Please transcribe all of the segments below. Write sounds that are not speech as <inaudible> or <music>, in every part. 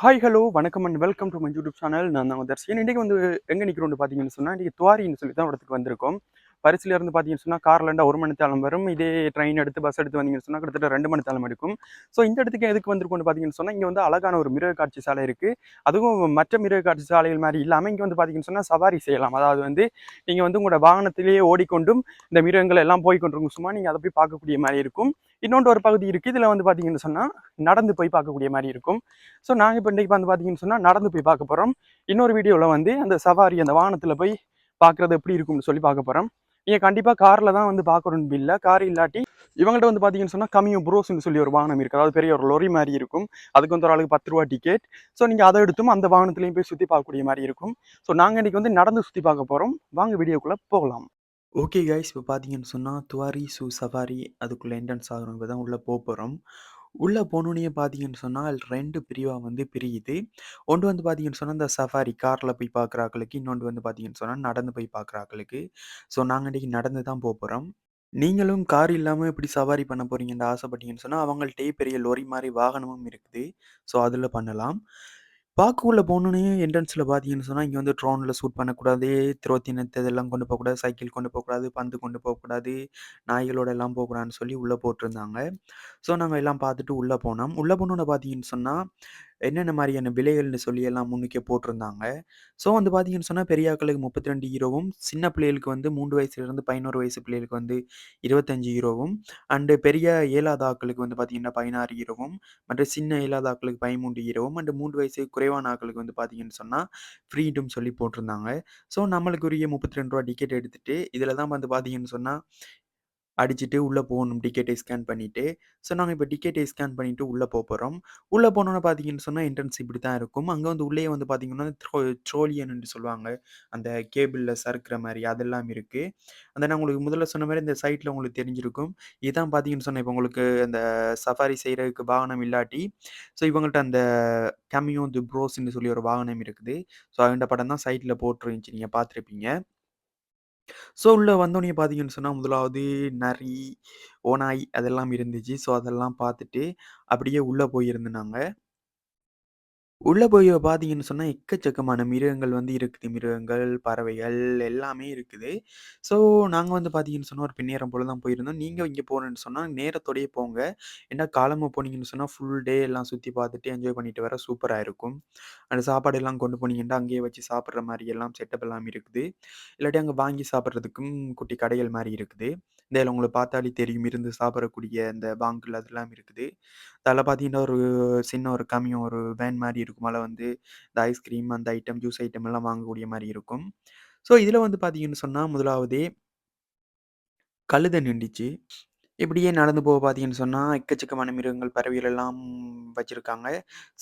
Hi hello வணக்கம் and welcome to my YouTube channel நான் தான் தர்ஷன் இன்றைக்கி வந்து எங்கே நிற்கிறோம்னு பார்த்தீங்கன்னு சொன்னால் இன்றைக்கி துவாரின்னு சொல்லி தான் இடத்துக்கு வந்திருக்கோம். பரிசுலேருந்து பார்த்தீங்கன்னு சொன்னால் கார்லேண்டா ஒரு மணி தேலம் வரும். இதே ட்ரெயின் எடுத்து பஸ் எடுத்து வந்தீங்கன்னு சொன்னால் கிட்டத்தட்ட ரெண்டு மணி தேலம் எடுக்கும். ஸோ இந்த இடத்துக்கு எதுக்கு வந்திருக்கோம்னு பார்த்தீங்கன்னு சொன்னால் இங்கே வந்து அழகான ஒரு மிருக காட்சி சாலை இருக்குது அதுவும் மற்ற மிருக காட்சி சாலைகள் மாதிரி இல்லாமல் இங்கே வந்து பார்த்தீங்கன்னு சொன்னால் சவாரி செய்யலாம். அதாவது வந்து நீங்கள் வந்து உங்களோட வாகனத்திலேயே ஓடிக்கொண்டும் இந்த மிருகங்கள் எல்லாம் போய் கொண்டிருக்கும் சும்மா நீங்கள் அதை போய் பார்க்கக்கூடிய மாதிரி இருக்கும். இன்னொன்று ஒரு பகுதி இருக்குது இதில் வந்து பார்த்தீங்கன்னு சொன்னால் நடந்து போய் பார்க்கக்கூடிய மாதிரி இருக்கும். ஸோ நாங்கள் இப்போ இன்றைக்கி வந்து பார்த்தீங்கன்னு சொன்னால் நடந்து போய் பார்க்க போகிறோம் இன்னொரு வீடியோவில் வந்து அந்த சவாரி அந்த வாகனத்தில் போய் பார்க்குறது எப்படி இருக்கும்னு சொல்லி பார்க்க போகிறோம் நீங்கள் கண்டிப்பாக காரில் தான் வந்து பார்க்கணும்னு இல்லை கார் இல்லாட்டி இவங்கள்ட்ட வந்து பார்த்தீங்கன்னு சொன்னால் கம்மியும் ப்ரோஸ்னு சொல்லி ஒரு வாகனம் இருக்குது அதாவது பெரிய ஒரு லொரி மாதிரி இருக்கும். அதுக்கு வந்து ஒரு ஆளுக்கு பத்து ரூபா டிக்கெட் ஸோ நீங்கள் அதை எடுத்தும் அந்த வாகனத்துலேயும் போய் சுற்றி பார்க்கக்கூடிய மாதிரி இருக்கும். ஸோ நாங்கள் இன்றைக்கி வந்து நடந்து சுற்றி பார்க்க போகிறோம் வாங்க வீடியோக்குள்ளே போகலாம். Okay guys. இப்போ பார்த்தீங்கன்னு சொன்னால் துவாரி சு சவாரி அதுக்குள்ளே என்ட்ரன்ஸ் ஆகிறவங்க தான் உள்ளே போக போகிறோம் உள்ளே போனோன்னே பார்த்தீங்கன்னு சொன்னால் ரெண்டு பிரிவாக வந்து பிரியுது. ஒன்று வந்து பார்த்தீங்கன்னு சொன்னால் இந்த சஃபாரி காரில் போய் பார்க்குறாக்களுக்கு இன்னொன்று வந்து பார்த்தீங்கன்னு சொன்னால் நடந்து போய் பார்க்குறாக்களுக்கு ஸோ நாங்கள் இன்றைக்கி நடந்து தான் போக போகிறோம் நீங்களும் கார் இல்லாமல் எப்படி சவாரி பண்ண போகிறீங்கன்னு ஆசைப்பட்டீங்கன்னு சொன்னால் அவங்கள்ட்டே பெரிய லொரி மாதிரி வாகனமும் இருக்குது. ஸோ அதில் பண்ணலாம். பாக்குள்ள போனோன்னே என்ட்ரன்ஸில் பார்த்தீங்கன்னு சொன்னால் இங்கே வந்து ட்ரோனில் ஷூட் பண்ணக்கூடாது. திரோத்தினத்தை இதெல்லாம் கொண்டு போகக்கூடாது. சைக்கிள் கொண்டு போகக்கூடாது. பந்து கொண்டு போகக்கூடாது. நாய்களோட எல்லாம் போகக்கூடாதுன்னு சொல்லி உள்ளே போட்டிருந்தாங்க. ஸோ நாங்கள் எல்லாம் பார்த்துட்டு உள்ளே போனோம். உள்ளே போனோன்னு பார்த்தீங்கன்னு சொன்னால் என்னென்ன மாதிரியான விலைகள்னு சொல்லி எல்லாம் முன்னுக்கே போட்டிருந்தாங்க. ஸோ வந்து பார்த்தீங்கன்னு சொன்னால் பெரியாக்களுக்கு முப்பத்தி ரெண்டு ஹீரோவும் சின்ன பிள்ளைகளுக்கு வந்து மூன்று வயசுலேருந்து பதினோரு வயசு பிள்ளைகளுக்கு வந்து இருபத்தஞ்சு ஹீரோவும் அண்டு பெரிய ஏழாவது ஆக்களுக்கு வந்து பார்த்தீங்கன்னா பதினாறு ஹீரோவும் மற்றும் சின்ன ஏழாவது ஆக்களுக்கு பதிமூன்று ஹீரோவும் அண்டு மூன்று வயசு குறைவான ஆக்களுக்கு வந்து பார்த்தீங்கன்னு சொன்னால் ஃப்ரீடும் சொல்லி போட்டிருந்தாங்க. ஸோ நம்மளுக்கு உரிய முப்பத்தி ரெண்டு ரூபா டிக்கெட் எடுத்துகிட்டு இதில் தான் வந்து பார்த்தீங்கன்னு சொன்னால் அடிச்சுட்டு உள்ளே போகணும். டிக்கெட்டை ஸ்கேன் பண்ணிவிட்டு ஸோ நாங்கள் இப்போ டிக்கெட்டை ஸ்கேன் பண்ணிவிட்டு உள்ளே போக போகிறோம் உள்ளே போனோன்னு பார்த்தீங்கன்னு சொன்னால் என்ட்ரன்ஸ் இப்படி தான் இருக்கும். அங்கே வந்து உள்ளே வந்து பார்த்தீங்கன்னா த்ரோ ட்ரோலியன்னு சொல்லுவாங்க. அந்த கேபிளில் சறுக்கிற மாதிரி அதெல்லாம் இருக்குது அந்த நான் உங்களுக்கு முதல்ல சொன்ன மாதிரி இந்த சைட்டில் உங்களுக்கு தெரிஞ்சிருக்கும். இதான் பார்த்தீங்கன்னு சொன்னால் இப்போ உங்களுக்கு அந்த சஃபாரி செய்கிறதுக்கு வாகனம் இல்லாட்டி ஸோ இவங்கள்ட்ட அந்த கேமியோ தி ப்ரோஸ்ன்னு சொல்லி ஒரு வாகனம் இருக்குது. ஸோ அந்த படம் தான் சைட்டில் போட்டுருந்துச்சு. நீங்கள் பார்த்துருப்பீங்க. ஸோ உள்ள வந்தோடனே பார்த்தீங்கன்னு சொன்னால் முதலாவது நரி, ஓநாய் அதெல்லாம் இருந்துச்சு. ஸோ அதெல்லாம் பார்த்துட்டு அப்படியே உள்ளே போயிருந்தோம் நாங்க. உள்ள போய் பார்த்தீங்கன்னு சொன்னா, எக்கச்சக்கமான மிருகங்கள் வந்து இருக்குது. மிருகங்கள், பறவைகள் எல்லாமே இருக்குது. ஸோ நாங்க வந்து பார்த்தீங்கன்னு சொன்னா, ஒரு பின்னேரம் போல தான் போயிருந்தோம். நீங்க இங்க போணும்னு சொன்னா, நேரத்தோடயே போங்க. ஏன்னா காலமா போனீங்கன்னு சொன்னா, ஃபுல் டே எல்லாம் சுத்தி பார்த்துட்டு, என்ஜாய் பண்ணிட்டு வர சூப்பரா இருக்கும். அந்த சாப்பாடு எல்லாம் கொண்டு போனீங்கன்னா, அங்கேயே வச்சு சாப்பிடுற மாரி எல்லாம் செட்டப் எல்லாம் இருக்குது. இல்லாட்டி அங்க வாங்கி சாப்பிடுறதுக்கும் குட்டி கடைகள் மாரி இருக்குது. இந்த உங்களை உங்களுக்கு பார்த்தாலே தெரியும். இருந்து சாப்பிடக்கூடிய அந்த பாங்கில் அதெல்லாம் இருக்குது. அதில பார்த்தீங்கன்னா, ஒரு சின்ன ஒரு கம்மியும் ஒரு வேன் மாரி இருக்கும். அதில வந்து இந்த ஐஸ்கிரீம், அந்த ஐட்டம், ஜூஸ் ஐட்டம் எல்லாம் வாங்கக்கூடிய மாதிரி இருக்கும். ஸோ இதில் வந்து பார்த்தீங்கன்னு சொன்னா, முதலாவது கழுதை நின்றுச்சு இப்படியே நடந்து போக பார்த்தீங்கன்னு சொன்னால் எக்கச்சக்கமான மிருகங்கள், பறவைகள் எல்லாம் வச்சிருக்காங்க.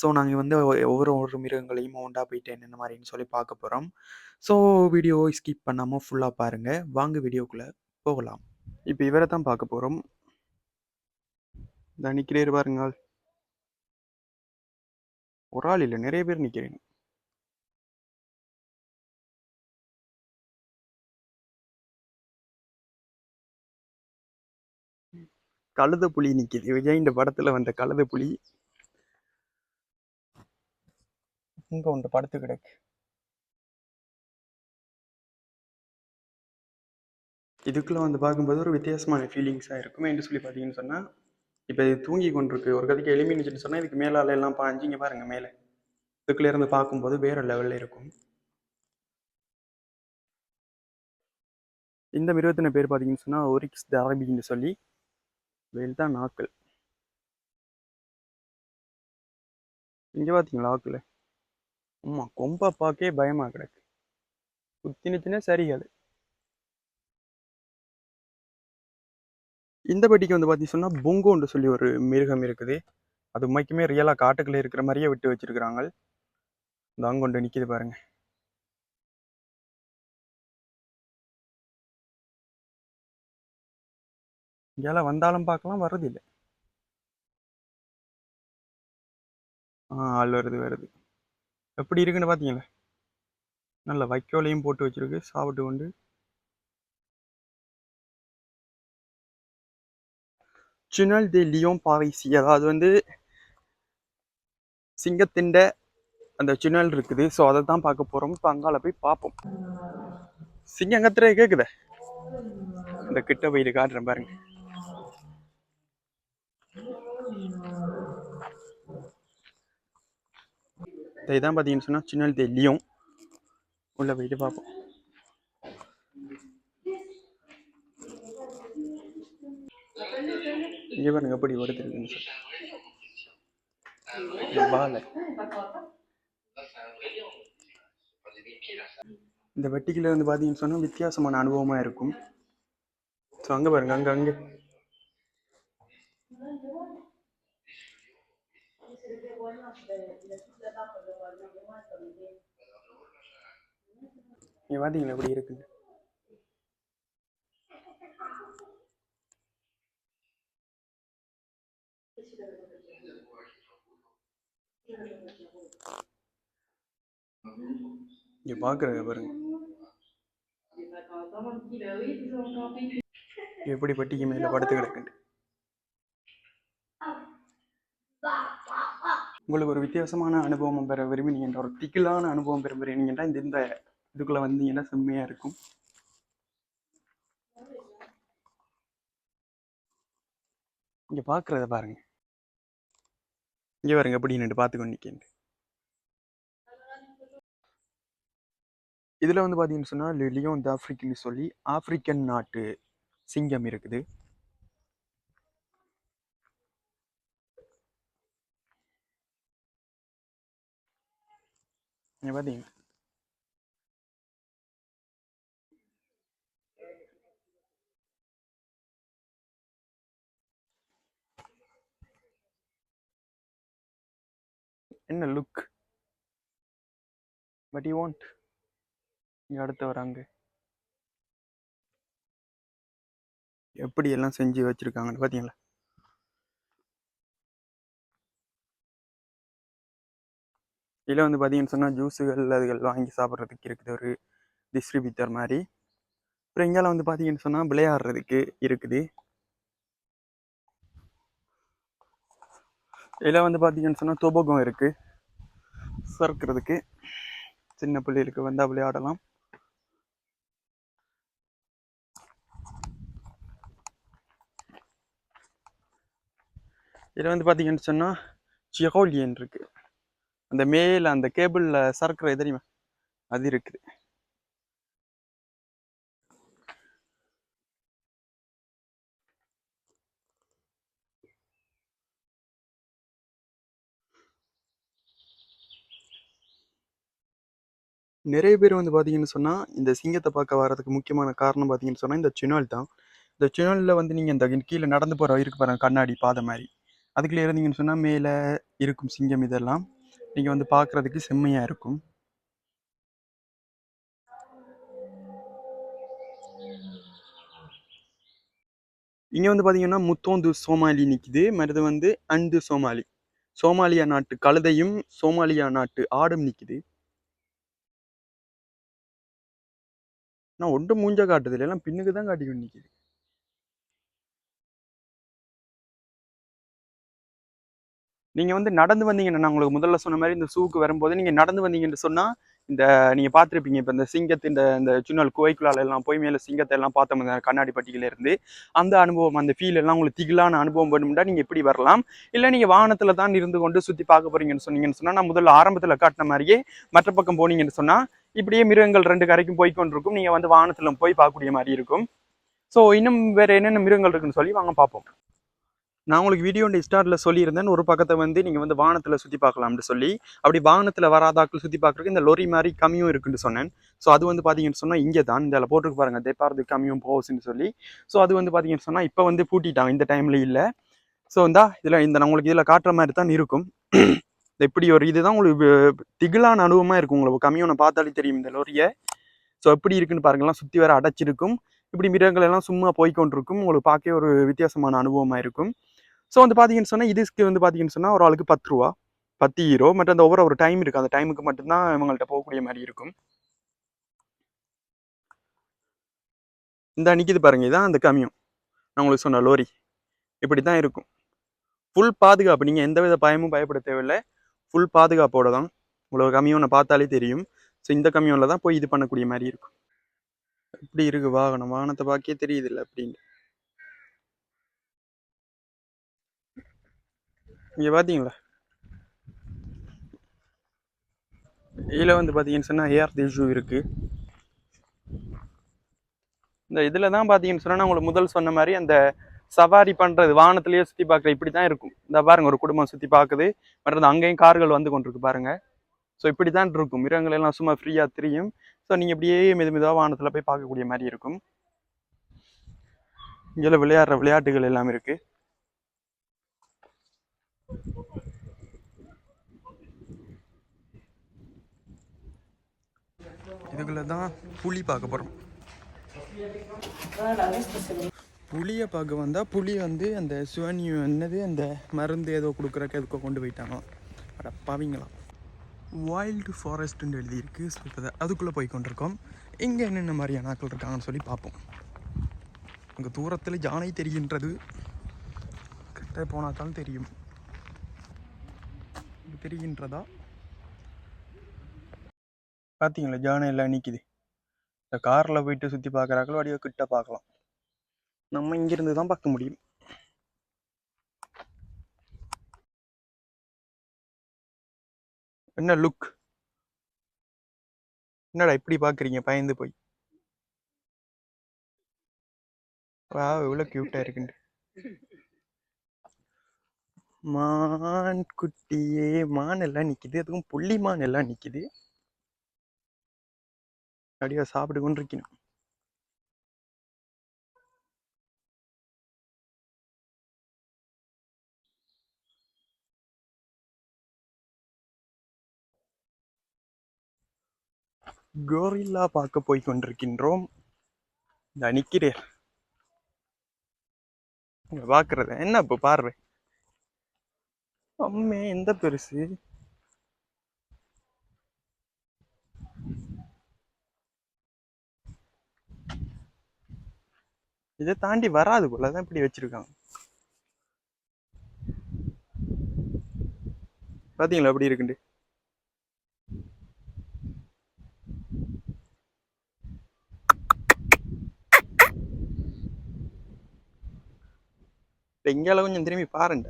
ஸோ நாங்கள் வந்து ஒவ்வொரு ஒரு மிருகங்களையும் ஒன்றா போயிட்டு என்னென்ன மாதிரின்னு சொல்லி பார்க்க போகிறோம் ஸோ வீடியோ ஸ்கிப் பண்ணாம ஃபுல்லாக பாருங்க. வாங்க வீடியோக்குள்ளே போகலாம். இப்போ இவரை தான் பார்க்க போறோம். இதா பாருங்கள் ஒரு ஆள் இல்ல. நெறைய பேர் நிக்கிறீங்க. கழுத புலி நிக்குது. விஜய்ன்ற படத்துல வந்த கழுத புலி. இங்க ஒன்று படுத்து கிடக்கு. இதுக்குள்ள வந்து பார்க்கும்போது ஒரு வித்தியாசமான ஃபீலிங்ஸா இருக்கும். என்று சொல்லி பார்த்தீங்கன்னு சொன்னா, இப்போ இது தூங்கி கொண்டிருக்கு. ஒரு கதைக்கு எழும்பினுச்சுன்னு சொன்னால் இதுக்கு மேலால எல்லாம் பாஞ்சு இங்கே பாருங்க மேலே இதுக்குள்ளே இருந்து பார்க்கும்போது வேற லெவலில் இருக்கும். இந்த மிருகத்தின பேர் பார்த்தீங்கன்னு சொன்னால் ஒரிக்ஸ் தாரபின்னு சொல்லி. வெயில் தான் நாக்கள். இங்கே பார்த்தீங்களா ஆக்கில் ஆமாம் கொம்பை பார்க்கவே பயமாக கிடக்கு. குத்தினுச்சுன்னா சரி இந்த பெட்டிக்கு வந்து பார்த்தீங்கன்னு சொன்னா, பொங்கோன்னு சொல்லி ஒரு மிருகம் இருக்குது. அது உண்மைக்குமே ரியலாக காட்டுக்குள்ளே இருக்கிற மாதிரியே விட்டு வச்சுருக்குறாங்க இந்த அங்கொண்டு நிற்கிது பாருங்கள் இங்கெல்லாம் வந்தாலும் பார்க்கலாம், வர்றதில்லை ஆ ஆள் வருது, வருது. எப்படி இருக்குன்னு பார்த்தீங்களா? நல்ல வைக்கோலையும் போட்டு வச்சுருக்கு சாப்பிட்டு கொண்டு. டுனல் தி லியோன் பாரிசி அதாவது வந்து சிங்கத்தின் அந்த சுனல் இருக்குது. ஸோ அதை தான் பார்க்க போகிறோம் இப்போ அங்கால போய் பார்ப்போம். சிங்கம் கத்துறே கேட்குத இந்த கிட்ட போயிட்டு காட்டுறேன் பாருங்க. இதான் பார்த்தீங்கன்னு சொன்னால் சுனல் தி லியோன் உள்ள போயிட்டு பார்ப்போம். இங்கே பாருங்க எப்படி வருதுன்னு சார் பாலை இந்த வெட்டிக்கில் வந்து பார்த்தீங்கன்னு சொன்னால் வித்தியாசமான அனுபவமாக இருக்கும். ஸோ அங்கே பாருங்க அங்கே அங்கே. இங்கே பார்த்தீங்களா எப்படி இருக்குன்னு? இங்கே பார்க்குறத பாருங்க. எப்படி பட்டிக்கு மேலே படுத்து கிடக்குண்டு உங்களுக்கு ஒரு வித்தியாசமான அனுபவம் பெற விரும்பினீங்கன்னா ஒரு திக்கிலான அனுபவம் பெற விரும்பினீங்கன்னா இந்த இந்த இதுக்குள்ள வந்தீங்கன்னா செம்மையா இருக்கும்? இங்க பாக்குறத பாருங்க. இங்க பாருங்க எப்படி நின்று பார்த்து நிற்கின்ற இதில் வந்து பார்த்தீங்கன்னு சொன்னால் லியோன் த ஆப்பிரிக்கன் சொல்லி ஆப்பிரிக்கன் நாட்டு சிங்கம் இருக்குது. பார்த்தீங்க என்ன லுக் பட் யூ வாண்ட் இங்க அடுத்து வராங்க எப்படி எல்லாம் செஞ்சு வச்சிருக்காங்கன்னு பார்த்தீங்களா இதில் வந்து பார்த்தீங்கன்னு சொன்னால் ஜூஸுகள் அதுகள் வாங்கி சாப்பிட்றதுக்கு இருக்குது ஒரு டிஸ்ட்ரிபியூட்டர் மாதிரி. அப்புறம் இங்கால வந்து பார்த்தீங்கன்னு சொன்னால் விளையாடுறதுக்கு இருக்குது. இதில் வந்து பார்த்தீங்கன்னு சொன்னால் துபகம் இருக்குது சறுக்கிறதுக்கு சின்ன பிள்ளைகளுக்கு வந்தால் விளையாடலாம். இதில் வந்து பார்த்தீங்கன்னு சொன்னால் சியோலியன் இருக்குது அந்த மேல அந்த கேபிளில் சறுக்கிற தெரியுமா அது இருக்குது நிறைய பேர் வந்து பார்த்தீங்கன்னு சொன்னால் இந்த சிங்கத்தை பார்க்க வர்றதுக்கு முக்கியமான காரணம் பார்த்தீங்கன்னு சொன்னால் இந்த சினல் தான். இந்த சினலில் வந்து நீங்கள் இந்த கீழே நடந்து போகிற இருக்கு பாருங்கள் கண்ணாடி பாதை மாதிரி. அதுக்குள்ளே இருந்தீங்கன்னு சொன்னால் மேலே இருக்கும் சிங்கம் இதெல்லாம் நீங்கள் வந்து பார்க்குறதுக்கு செம்மையாக இருக்கும். இங்கே வந்து பார்த்தீங்கன்னா முத்தோந்து சோமாலி நிற்கிது மருது வந்து அண்டு சோமாலி. சோமாலியா நாட்டு கழுதையும் சோமாலியா நாட்டு ஆடும் நிற்கிது நான் ஒன்றும் மூஞ்சா காட்டுது இல்லை, எல்லாம் பின்னுக்கு தான் காட்டிக்கொண்டு நிற்கிது நீங்கள் வந்து நடந்து வந்தீங்கன்னா நான் உங்களுக்கு முதல்ல சொன்ன மாதிரி இந்த சூக்கு வரும்போது நீங்கள் நடந்து வந்தீங்கன்னு சொன்னால் இந்த நீங்கள் பார்த்துருப்பீங்க. இப்போ இந்த சிங்கத்தின் இந்த இந்த சின்ன குவைக்குள்ளால எல்லாம் போய் மேலே சிங்கத்தை எல்லாம் பார்த்தோம் இந்த கண்ணாடி பட்டியில இருந்து அந்த அனுபவம் அந்த ஃபீல் எல்லாம் உங்களுக்கு திகிலான அனுபவம் வேணும்னா நீங்கள் எப்படி வரலாம்? இல்லை நீங்கள் வாகனத்தில் தான் இருந்து கொண்டு சுற்றி பார்க்க போறீங்கன்னு சொன்னீங்கன்னு சொன்னால் நான் முதல்ல ஆரம்பத்தில் காட்டின மாதிரியே மற்ற பக்கம் போனீங்கன்னு சொன்னால் இப்படியே மிருகங்கள் ரெண்டு கரைக்கும் போய் கொண்டிருக்கும். நீங்கள் வந்து வாகனத்தில் போய் பார்க்கக்கூடிய மாதிரி இருக்கும். ஸோ இன்னும் வேறு என்னென்ன மிருகங்கள் இருக்குன்னு சொல்லி வாங்க பார்ப்போம். நான் உங்களுக்கு வீடியோ ஸ்டார்ட்ல சொல்லியிருந்தேன். ஒரு பக்கத்தை வந்து நீங்கள் வந்து வாகனத்தில் சுற்றி பார்க்கலாம்னு சொல்லி. அப்படி வாகனத்தில் வராதாக்கள் சுற்றி பார்க்குறதுக்கு இந்த லொரி மாதிரி கம்மியும் இருக்குன்னு சொன்னேன். ஸோ அது வந்து பார்த்தீங்கன்னு சொன்னால் இங்கே தான் இந்த போட்டுருக்கு பாருங்கள் தேப்பாரது கம்மியும் போகுதுன்னு சொல்லி. ஸோ அது வந்து பார்த்தீங்கன்னு சொன்னால் இப்போ வந்து பூட்டிட்டாங்க. இந்த டைமில் இல்லை. ஸோ இந்தா இதில் இந்த உங்களுக்கு இதில் காட்டுற மாதிரி தான் இருக்கும். <coughs> இப்படி ஒரு இதுதான் உங்களுக்கு திகிலான அனுபவமாக இருக்கும் உங்களுக்கு கம்மியோனை பார்த்தாலே தெரியும் இந்த லொரியை ஸோ எப்படி இருக்குன்னு பாருங்கலாம் சுற்றி வர அடைச்சிருக்கும். இப்படி மிருகங்கள் எல்லாம் சும்மா போய்க்கொண்டிருக்கும். உங்களுக்கு பார்க்க ஒரு வித்தியாசமான அனுபவமாக இருக்கும். ஸோ வந்து பார்த்தீங்கன்னு சொன்னால் இதுக்கு வந்து பார்த்தீங்கன்னு சொன்னால் ஒரு ஆளுக்கு பத்து ரூபா பத்து ஈரோ மற்ற அந்த ஒவ்வொரு ஒரு டைம் இருக்குது அந்த டைமுக்கு மட்டும்தான் இவங்கள்ட்ட போகக்கூடிய மாதிரி இருக்கும். இந்த நிற்கிது பாருங்க. இதான் அந்த கம்மியும். நான் உங்களுக்கு சொன்ன லோரி இப்படி தான் இருக்கும். ஃபுல் பாதுகாப்பு. நீங்கள் எந்த வித பயமும் பயப்பட தேவையில்லை. ஃபுல் பாதுகாப்போட தான். உங்களுக்கு கம்மியோனை பார்த்தாலே தெரியும். ஸோ இந்த கம்மியோனில் தான் போய் இது பண்ணக்கூடிய மாதிரி இருக்கும். இப்படி இருக்குது வாகனம். வாகனத்தை பார்க்கே தெரியுது இல்லை இங்கே பார்த்தீங்களா இதில் வந்து பார்த்தீங்கன்னு சொன்னால் ஏஆர் தேஜு இருக்குது இந்த இதில் தான் பார்த்தீங்கன்னு சொன்னால் உங்களுக்கு முதல் சொன்ன மாதிரி அந்த சவாரி பண்ணுறது வானத்திலேயே சுற்றி பார்க்குற இப்படி தான் இருக்கும். இந்த பாருங்கள் ஒரு குடும்பம் சுற்றி பார்க்குது மற்றது அங்கேயும் கார்கள் வந்து கொண்டிருக்கு பாருங்கள் ஸோ இப்படி தான் இருக்கும். மிருகங்கள் எல்லாம் சும்மா ஃப்ரீயாக தெரியும். ஸோ நீங்கள் இப்படியே மெது மெதுவாக வானத்தில் போய் பார்க்கக்கூடிய மாதிரி இருக்கும். இங்கே விளையாடுற விளையாட்டுகள் எல்லாம் இருக்குது இதுக்குள்ளே தான் புளி பார்க்க போகிறோம் புளியை பார்க்க வந்தால் புளி வந்து அந்த சிவனி என்னது அந்த மருந்து ஏதோ கொடுக்குறக்கு எதுக்கோ கொண்டு போயிட்டாங்க. அட பாவிங்களாம் வைல்டு ஃபாரஸ்ட்னு எழுதியிருக்கு. ஸோ இப்போ அதுக்குள்ளே போய் கொண்டிருக்கோம். இங்கே என்னென்ன மாதிரியான ஆக்கள் இருக்காங்கன்னு சொல்லி பார்ப்போம். அங்கே தூரத்தில் யானை தெரிகின்றது. கிட்ட போனாத்தாலும் தெரியும். தெரிகின்றதா? பார்த்தீங்களா ஜானம் எல்லாம் நிற்கிது இந்த காரில் போயிட்டு சுற்றி பார்க்குறாக்களோ அப்படியே கிட்ட பார்க்கலாம் நம்ம இங்கிருந்து தான் பார்க்க முடியும். என்ன லுக் என்னடா இப்படி பார்க்குறீங்க பயந்து போய். வா எவ்வளோ க்யூட்டாக இருக்குண்டு மான் குட்டியே மான் எல்லாம் நிற்கிது அதுக்கும் புள்ளி மான் எல்லாம் நிற்கிது அப்படியே சாப்பிட்டு கொண்டு இருக்கணும் கோரில்லா பார்க்க போய் கொண்டிருக்கின்றோம். இந்த நிக்கிறேன் இங்க பாக்குறது. என்ன இப்போ பாரு அம்மே எந்த பெருசு? இதை தாண்டி வராது போல. தான் இப்படி வச்சிருக்காங்க. பாத்தீங்களா? எப்படி இருக்குண்டு இங்கால கொஞ்சம் திரும்பி பாருங்க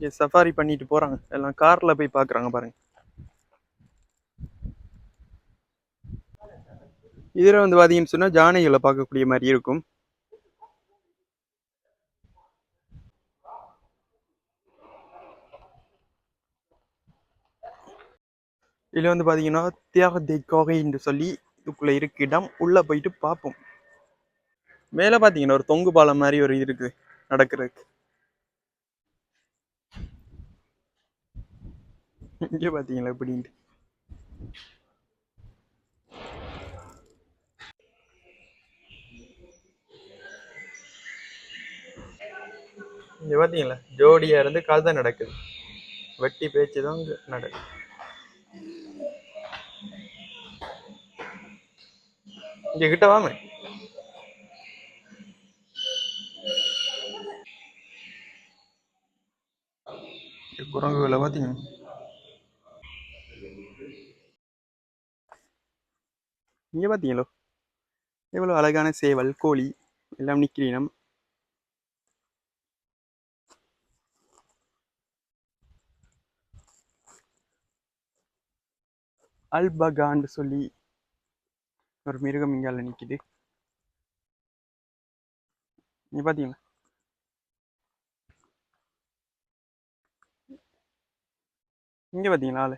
இங்க சஃபாரி பண்ணிட்டு போறாங்க. எல்லாம் கார்ல போய் பாக்குறாங்க பாருங்க. இதில் வந்து பாத்தீங்கன்னு சொன்னா ஜானைகளை பார்க்கக்கூடிய மாதிரி இருக்கும். இதுல வந்து பாத்தீங்கன்னா தியாக தேக்கோகைன்னு சொல்லி இதுக்குள்ள இருக்கு. இடம். உள்ள போயிட்டு பார்ப்போம். மேல பாத்தீங்கன்னா ஒரு தொங்கு பாலம் மாதிரி ஒரு இது இருக்குது நடக்கிறதுக்கு. இங்க பாத்தீங்களா அப்படின்ட்டு இங்க பாத்தீங்களா? ஜோடியா இருந்து கதை தான் நடக்குது. வெட்டி பேச்சு தான் இங்க நடக்குது. இங்க கிட்ட வாங்க. குரங்குகளை பாத்தீங்க இங்கே பாத்தீங்களோ? எவ்வளவு அழகான சேவல் கோழி எல்லாம் நிக்கிறீனம் அல்பகான்னு சொல்லி ஒரு மிருகம் இங்கால நிற்கிது நீ பாத்தீங்களா? இங்கே பாத்தீங்களா ஆளு?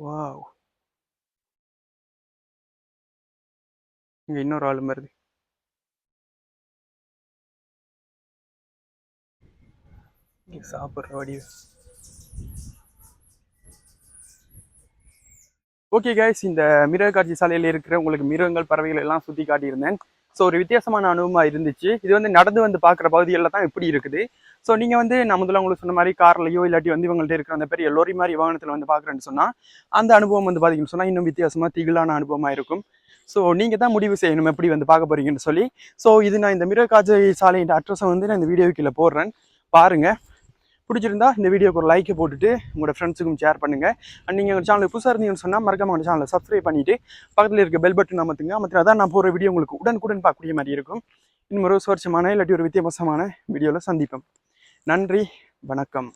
வாவ் இங்க இன்னொரு ஆளு வருது இங்க சாப்பிடுற வடிவு. ஓகே கைஸ் இந்த மிருக காட்சி சாலையில் இருக்கிற உங்களுக்கு மிருகங்கள் பறவைகள் எல்லாம் சுற்றி காட்டியிருந்தேன். ஸோ ஒரு வித்தியாசமான அனுபவமாக இருந்துச்சு. இது வந்து நடந்து வந்து பார்க்குற பகுதிகளில் தான் இப்படி இருக்குது. ஸோ நீங்கள் வந்து நான் முதல்ல உங்களுக்கு சொன்ன மாதிரி கார்லையோ இல்லாட்டி வந்து இவங்கள்ட்ட இருக்கிற அந்த பெரிய லோரி மாதிரி வாகனத்தில் வந்து பார்க்குறேன்னு சொன்னால் அந்த அனுபவம் வந்து பார்த்தீங்கன்னு சொன்னால் இன்னும் வித்தியாசமாக திகிலான அனுபவமாக இருக்கும். ஸோ நீங்கள் தான் முடிவு செய்யணும் எப்படி வந்து பார்க்க போகிறீங்கன்னு சொல்லி. ஸோ இது நான் இந்த மிரகாஜை சாலையின் அட்ரஸை வந்து நான் இந்த வீடியோ கீழே போடுறேன். பாருங்கள் பிடிச்சிருந்தா இந்த வீடியோக்கு ஒரு லைக்கை போட்டுட்டு உங்களோட ஃப்ரெண்ட்ஸுக்கும் ஷேர் பண்ணுங்கள் அண்ட் நீங்கள் எங்கள் சேனலுக்கு புதுசாக இருந்தீங்கன்னு சொன்னால் மறக்காம உங்கள் சேனலை சப்ஸ்கிரைப் பண்ணிவிட்டு பக்கத்தில் இருக்க பெல் பட்டன் அமர்த்துங்க. அமர்த்தினா தான் நான் போகிற வீடியோ உங்களுக்கு உடனுக்குடன் பார்க்கக்கூடிய மாதிரி இருக்கும். இன்னும் ஒரு சுவர்ச்சமான இல்லாட்டி ஒரு வித்தியாசமான வீடியோவில் சந்திப்போம். நன்றி வணக்கம்.